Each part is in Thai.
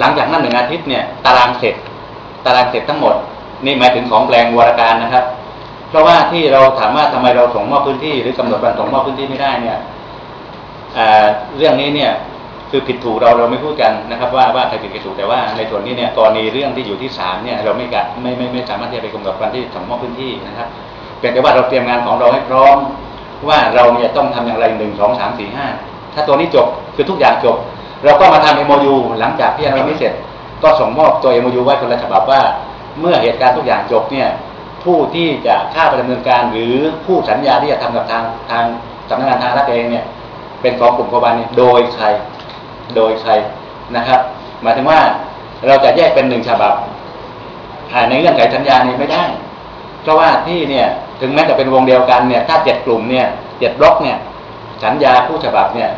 หลังจากนั้นหนึ่งอาทิตย์เนี่ยตารางเสร็จ ตารางเสร็จทั้งหมด นี่หมายถึงของแปลงวรการนะครับ เพราะว่าที่เราถามว่าทำไมเราส่งมอบพื้นที่ หรือกำหนดวันส่งมอบพื้นที่ไม่ได้เนี่ยเรื่องนี้เนี่ยคือผิดถูกเราเราไม่พูดกันนะครับ ว่าว่าใครผิดใครถูกแต่ว่าในส่วนนี้เนี่ยกรณีเรื่องที่อยู่ที่ศาลเนี่ยเราไม่กะไม่ไม่ไม่สามารถที่จะไปกำหนดวันที่ส่งมอบพื้นที่นะครับเพียงแต่ว่าเราเตรียมงานของเราให้พร้อมว่าเราเนี่ยต้องทำอย่างไรหนึ่งสองสามสี่ห้าถ้าตัวนี้จบคือทุกอย่างจบ เราก็มาทำ MOU หลังจากที่เราไม่เสร็จ ก็ส่งมอบตัว MOU ไว้คนละฉบับว่า เมื่อเหตุการณ์ทุกอย่างจบเนี่ยผู้ที่จะเข้าไปดำเนินการหรือผู้สัญญาที่จะทำกับทางทางสำนักงานทางรัฐเองเนี่ยเป็นของกลุ่มกบาลนี่โดยใครโดยใครนะครับ หมายถึงว่าเราจะแยกเป็นหนึ่งฉบับในเงื่อนไขสัญญานี้ไม่ได้ เพราะว่าที่เนี่ยถึงแม้จะเป็นวงเดียวกันเนี่ยถ้าเจ็ดกลุ่มเนี่ยเจ็ดบล็อกเนี่ยสัญญาผู้ฉบับเนี่ย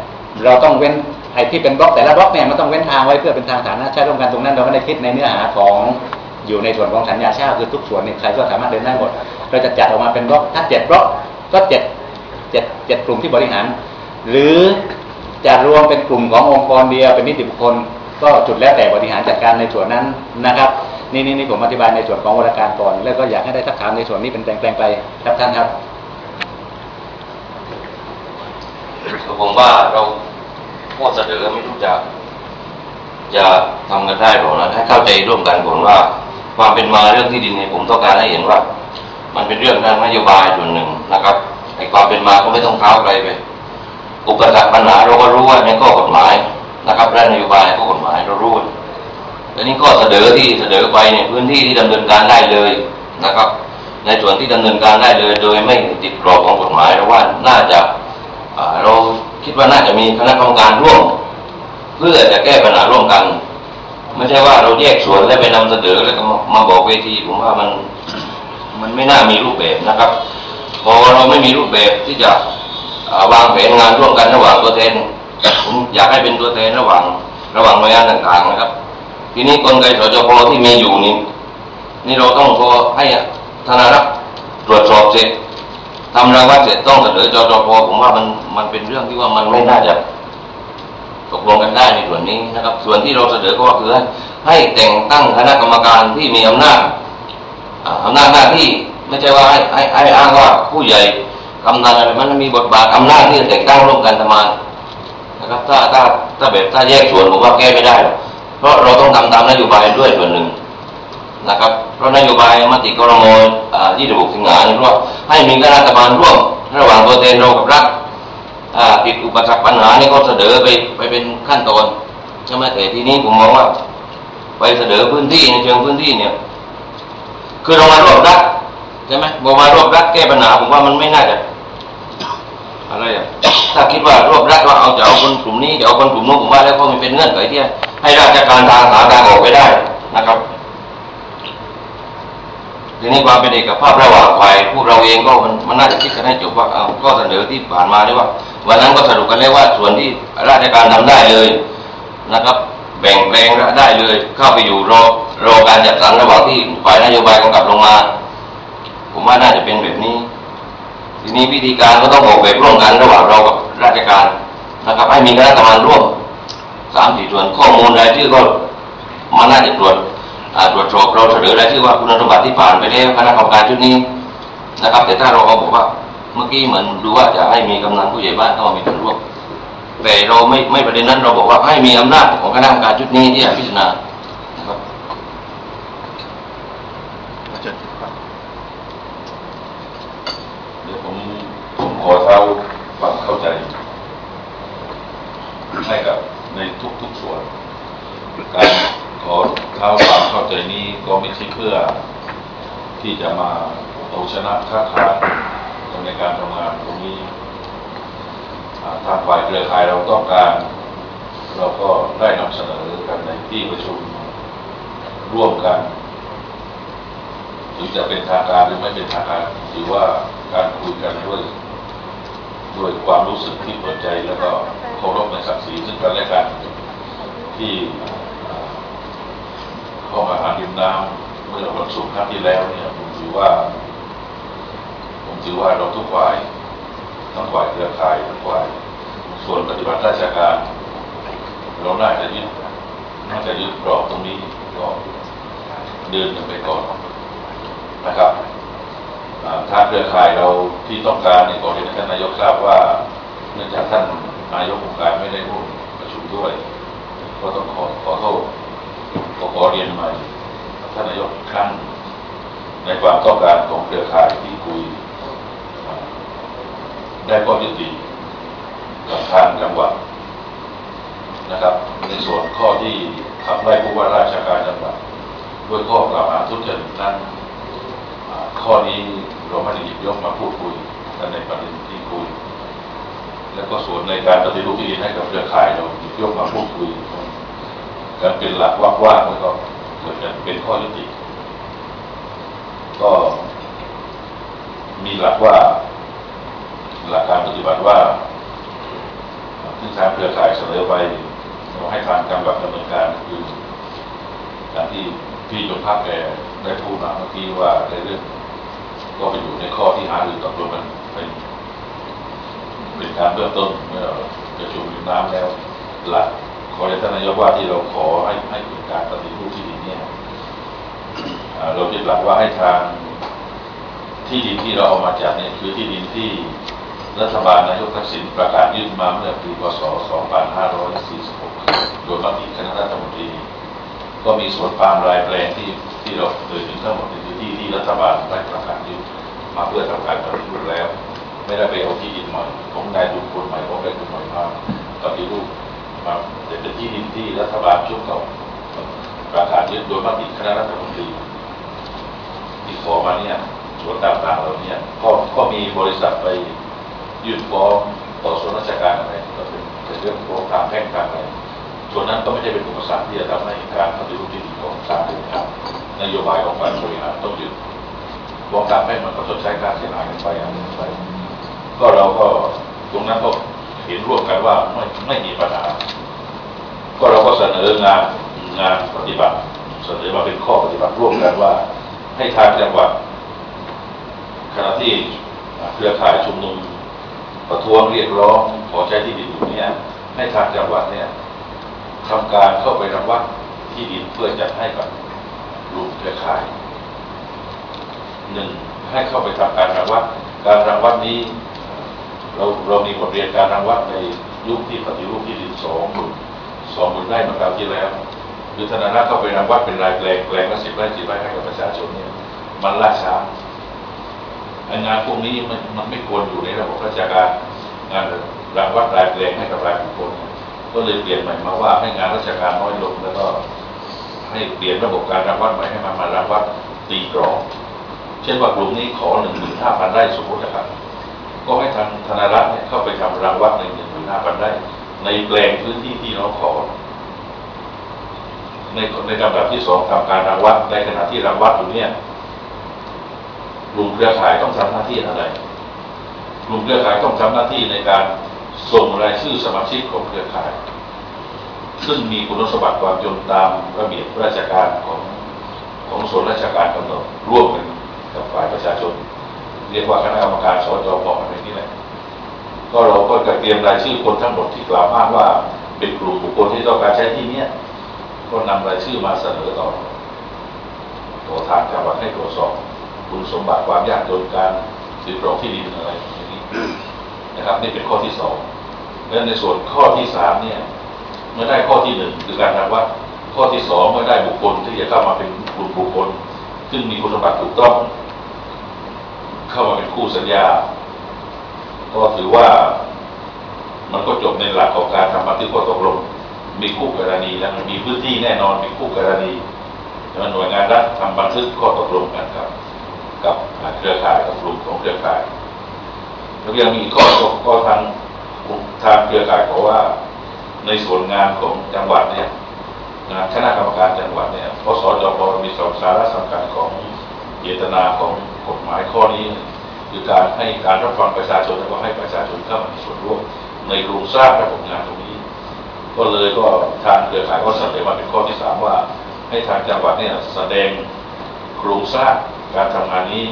เราต้องเว้น ไอ้ที่เป็นบล็อกแต่ละบล็อกเนี่ยมันต้องเว้นทางไว้เพื่อเป็นทางสาธารณะใช้ร่วมกันตรงนั้นเราไม่ได้คิดในเนื้อหาของอยู่ในส่วนของสัญญาเช่าคือทุกส่วนเนี่ยใครก็สามารถเดินได้หมด เราจะจัดออกมาเป็นบล็อกถ้าเจ็ดบล็อกก็เจ็ดเจ็ดเจ็ดกลุ่มที่บริหาร หรือจะรวมเป็นกลุ่มขององค์กรเดียวเป็นนิติบุคคลก็จุดแล้วแต่บริหารจัดการในส่วนนั้นนะครับ นี่นี่นี่ผมอธิบายในส่วนของวรการก่อน แล้วก็อยากให้ได้ทักถามในส่วนนี้เป็นแปลงๆไปครับท่านครับผมว่าเรา ข้อเสนอไม่รู้จะจะทำกันได้หรอกนะให้เข้าใจร่วมกันก่อนว่า ความเป็นมาเรื่องที่ดินเนี่ยผมต้องการให้เห็นว่า มันเป็นเรื่องทางนโยบายส่วนหนึ่งนะครับไอ้ความเป็นมาก็ไม่ต้องเท้าไกลไปอุปสรรคปัญหาเราก็รู้ว่าในข้อกฎหมายนะครับและนโยบายข้อกฎหมายเรารู้แต่นี้ก็เสนอที่เสนอไปเนี่ยพื้นที่ที่ดำเนินการได้เลยนะครับ ในส่วนที่ดำเนินการได้เลย โดยไม่ติดกรอบของกฎหมายเราว่าน่าจะเรา คิดว่าน่าจะมีคณะกรรมการร่วม เพื่อจะแก้ปัญหาร่วมกัน ไม่ใช่ว่าเราแยกส่วนแล้วไปนำเสนอแล้วก็มาบอกเวทีผมว่ามันมันไม่น่ามีรูปแบบนะครับ พอเราไม่มีรูปแบบที่จะวางแผนงานร่วมกันระหว่างตัวแทนผมอยากให้เป็นตัวแทนระหว่าง ระหว่างหน่วยงานต่างๆนะครับ ทีนี้กลไกสจพที่มีอยู่นี่นี่เราต้องพอให้ธนารักษ์ตรวจสอบเสร็จ ทำรางวัลเสร็จต้องเสนอจจพผมว่ามันมันเป็นเรื่องที่ว่ามันไม่น่าจะตกลงกันได้ในส่วนนี้นะครับ ส่วนที่เราเสนอก็คือให้แต่งตั้งคณะกรรมการที่มีอำนาจอำนาจหน้าที่ไม่ใช่ว่าให้ให้ให้อ้างว่าผู้ใหญ่กำนันอะไรมันมีบทบาทอำนาจที่จะแต่งตั้งร่วมกันทำงานนะครับถ้าถ้าถ้าแบบถ้าแยกส่วนผมว่าแก้ไม่ได้ เพราะเราต้องทำตามนโยบายด้วยส่วนหนึ่งนะครับ เพราะนโยบายมติกรม26สิงหาเนี่ยว่าให้มีคณะกรรมการร่วมระหว่างตัวแทนเรากับรัฐติดอุปสรรคปัญหานี่ก็เสนอไปไปเป็นขั้นตอนใช่ไหมแต่ทีนี้ผมมองว่า ไปเสนอพื้นที่ในเชิงพื้นที่เนี่ย คือเรามารวบรัฐใช่ไหมบอกมารวบรัฐแก้ปัญหาผมว่ามันไม่น่าจะอะไรอะถ้าคิดว่ารวบรัฐว่าเอาจะเอาคนกลุ่มนี้จะเอาคนกลุ่มนู้นผมว่าแล้วก็มันเป็นเงื่อนไขที่ให้ราชการทางหาทางออกไปได้นะครับ ทีนี้ความเป็นเอกภาพระหว่างฝ่ายพวกเราเองก็มันมันน่าจะคิดกันให้จบว่าเอาก็เสนอที่ผ่านมาได้ว่า วันนั้นก็สรุปกันแล้วว่าส่วนที่ราชการทำได้เลยนะครับ แบ่งแปลงได้เลย เข้าไปอยู่รอรอการจัดสรรระหว่างที่ฝ่ายนโยบายกำกับลงมา ผมว่าน่าจะเป็นแบบนี้ ทีนี้วิธีการก็ต้องออกแบบร่วมกันระหว่างเรากับราชการนะครับให้มีคณะกรรมการร่วมสามสี่ส่วนข้อมูลรายชื่อก็มันน่าจะตรวจ ตรวจสอบเราเสนอรายชื่อว่าคุณสมบัติที่ผ่านไปแล้วคณะกรรมการชุดนี้นะครับ แต่ถ้าเราเอาบอกว่าเมื่อกี้เหมือนดูว่าจะให้มีกำลังผู้ใหญ่บ้านเข้ามามีส่วนร่วมแต่เราไม่ไม่ประเด็นนั้นเราบอกว่าให้มีอำนาจของคณะกรรมการชุดนี้ที่จะพิจารณานะครับเดี๋ยวผมผมขอเท้าความเข้าใจให้กับในทุกๆส่วนการขอเท้าความเข้าใจนี้ก็ไม่ใช่เพื่อ ที่จะมาเอาชนะค้าขายในการทำงานตรงนี้ทางฝ่ายเครือข่ายเราต้องการ เราก็ได้นำเสนอกันในที่ประชุมร่วมกันถึงจะเป็นทางการหรือไม่เป็นทางการหรือว่าการคุยกันด้วยด้วยความรู้สึกที่เปิดใจแล้วก็เคารพในศักดิ์ศรีซึ่งกันและกันที่เข้ามาหาดิมน้ำ มื่อวันศุกร์ครั้งที่แล้วเนี่ยผมถือว่า ผมถือว่าเราทุกฝ่ายทั้งฝ่ายเครือข่ายทั้งฝ่ายส่วนปฏิบัติราชการ เราน่าจะยึดน่าจะยึดกรอบตรงนี้ก็เดินกันไปก่อนนะครับอ่าทางเครือข่ายเราที่ต้องการในก่ยขอนที่ท่านนายกทราบว่า เนื่องจากท่านนายกองค์การไม่ได้ร่วมประชุมด้วย ก็ต้องขอขอโทษขอขอเรียนใหม่ท่านนายกอีกครั้งในความ ต้องการของเครือข่ายที่คุย ได้ข้อยุติกับทางจังหวัดนะครับ ในส่วนข้อที่ขับไล่ผู้ว่าราชการจังหวัดด้วยข้อกล่าวหาทุจริตนั้นข้อนี้เราไม่ได้หยิบยกมาพูดคุยกันในประเด็นที่คุย แล้วก็ส่วนในการปฏิรูปที่ดินให้กับเครือข่ายเราหยิบยกมาพูดคุยกันเป็นหลักว่างๆแล้วก็เกิดกันเป็นข้อยุติ ก็มีหลักว่า หลักการปฏิบัติว่าซึ่งทางเครือข่ายเสนอไปเราให้ทางจังหวัดดำเนินการคืออย่างที่พี่ยมภาคแกได้พูดมาเมื่อกี้ว่าในเรื่อง ก็ไปอยู่ในข้อที่หารือตกลงกันเป็นเป็นการเบื้องต้นเมื่อประชุมริมน้ำแล้วหลักขอเรียนท่านนายกว่าที่เราขอให้ให้เป็นการปฏิรูปที่ดินเนี่ย เรายึดหลักว่าให้ทางที่ดินที่เราเอามาจัดเนี่ยคือที่ดินที่รัฐบาลนายกทักษิณประกาศยื่นมาเมื่อปีพศ 2546 โดยมติคณะรัฐมนตรี ก็มีสวนปาล์มรายแปลงที่ที่เราเอ่ยถึงทั้งหมดในพื้นที่ที่รัฐบาลได้ประกาศยื่นมาเพื่อทำการปฏิรูปแล้ว ไม่ได้ไปเอาที่ดินใหม่ของนายดุลคนใหม่ของนายดุลใหม่มาปฏิรูปมาแต่เป็นที่ดินที่รัฐบาลช่วงเก่า ประกาศยึดโดยมติคณะรัฐมนตรีที่ขอมาเนี่ยส่วนต่างๆเหล่านี้ก็ก็มีบริษัทไปยื่นฟ้องต่อส่วนราชการอะไรก็เป็นเป็นเรื่องฟ้องทางแพ่งทางอะไรส่วนนั้นก็ไม่ใช่เป็นอุปสรรคที่จะทำให้การปฏิรูปที่ดินของการเดินทางนโยบายของการบริหารต้องหยุดวงการแพ่งมันก็ชดใช้ค่าเสียหายกันไปอันหนึ่งไป ก็เราก็ตรงนั้นก็เห็นร่วมกันว่าไม่ไม่มีปัญหาก็เราก็เสนองาน งานปฏิบัติเสนอมาเป็นข้อปฏิบัติร่วมกันว่า ให้ทางจังหวัดขณะที่เครือข่ายชุมนุมประท้วงเรียกร้องขอใช้ที่ดินอยู่เนี่ยให้ทางจังหวัดเนี่ยทำการเข้าไปรังวัดที่ดินเพื่อจัดให้กับกลุ่มเครือข่ายหนึ่งให้เข้าไปทำการรังวัดการรังวัดนี้ เราเรามีบทเรียนการรังวัดในยุคที่ปฏิรูปที่ดินสองหมื่นสองหมื่นไร่เมื่อคราวที่แล้ว คือธนาคารเข้าไปรังวัดเป็นรายแปลงแปลงละสิบไร่สิบไร่ให้กับประชาชนเนี่ยมันล่าช้าไอ้งานพวกนี้มันมันไม่ควรอยู่ในระบบราชการงานรังวัดรายแปลงให้กับรายบุคคลก็เลยเปลี่ยนใหม่มาว่าให้งานราชการน้อยลงแล้วก็ให้เปลี่ยนระบบการรังวัดใหม่ให้มันมารังวัดตีกรอบเช่นว่ากลุ่มนี้ขอหนึ่งหมื่นห้าพันไร่สมมตินะครับก็ให้ทางธนารักษ์เนี่ยเข้าไปทำรังวัดในหนึ่งหมื่นห้าพันไร่ในแปลงพื้นที่ที่น้องขอ ในในลำดับที่สองทำการรังวัดในขณะที่รังวัดอยู่เนี่ยกลุ่มเครือข่ายต้องทำหน้าที่อะไร กลุ่มเครือข่ายต้องทำหน้าที่ในการส่งรายชื่อสมาชิกของเครือข่าย ซึ่งมีคุณสมบัติความจนตามระเบียบราชการของของส่วนราชการกำหนดร่วมกันกับฝ่ายประชาชน เรียกว่าคณะกรรมการสจปอะไรนี่แหละก็เราก็จะเตรียมรายชื่อคนทั้งหมดที่กล่าวอ้างว่าเป็นกลุ่มบุคคลที่ต้องการใช้ที่เนี้ย ก็นำรายชื่อมาเสนอต่อต่อทางจังหวัดให้ตรวจสอบคุณสมบัติความยากจนการถือครองที่ดินอะไรอย่างนี้นะครับนี่เป็นข้อที่สองและในส่วนข้อที่สามเนี่ยเมื่อได้ข้อที่หนึ่งคือการรังวัดข้อที่สองเมื่อได้บุคคลที่จะเข้ามาเป็นกลุ่มบุคคล ซึ่งมีคุณสมบัติถูกต้อง เข้ามาเป็นคู่สัญญา ก็ถือว่ามันก็จบในหลักของการทำบันทึกข้อตกลง มีคู่กรณีแล้วมันมีพื้นที่แน่นอนมีคู่กรณีแล้วหน่วยงานรัฐทำบันทึกข้อตกลงกันครับ กับเครือข่ายกับกลุ่มของเครือข่ายแล้วยังมีข้อตกก็ทางทางเครือข่ายบอกว่าในส่วนงานของจังหวัดเนี่ยงานคณะกรรมการจังหวัดเนี่ยพสจปมีสองสาระสำคัญของเจตนาของกฎหมายข้อนี้ คือการให้การรับฟังประชาชนแล้วก็ให้ประชาชนเข้ามามีส่วนร่วมในโครงสร้างระบบงานตรงนี้ ก็เลยก็ทางเครือข่ายก็เสนอมาเป็นข้อที่สามว่า ให้ทางจังหวัดเนี่ยแสดงโครงสร้างการทำงานนี้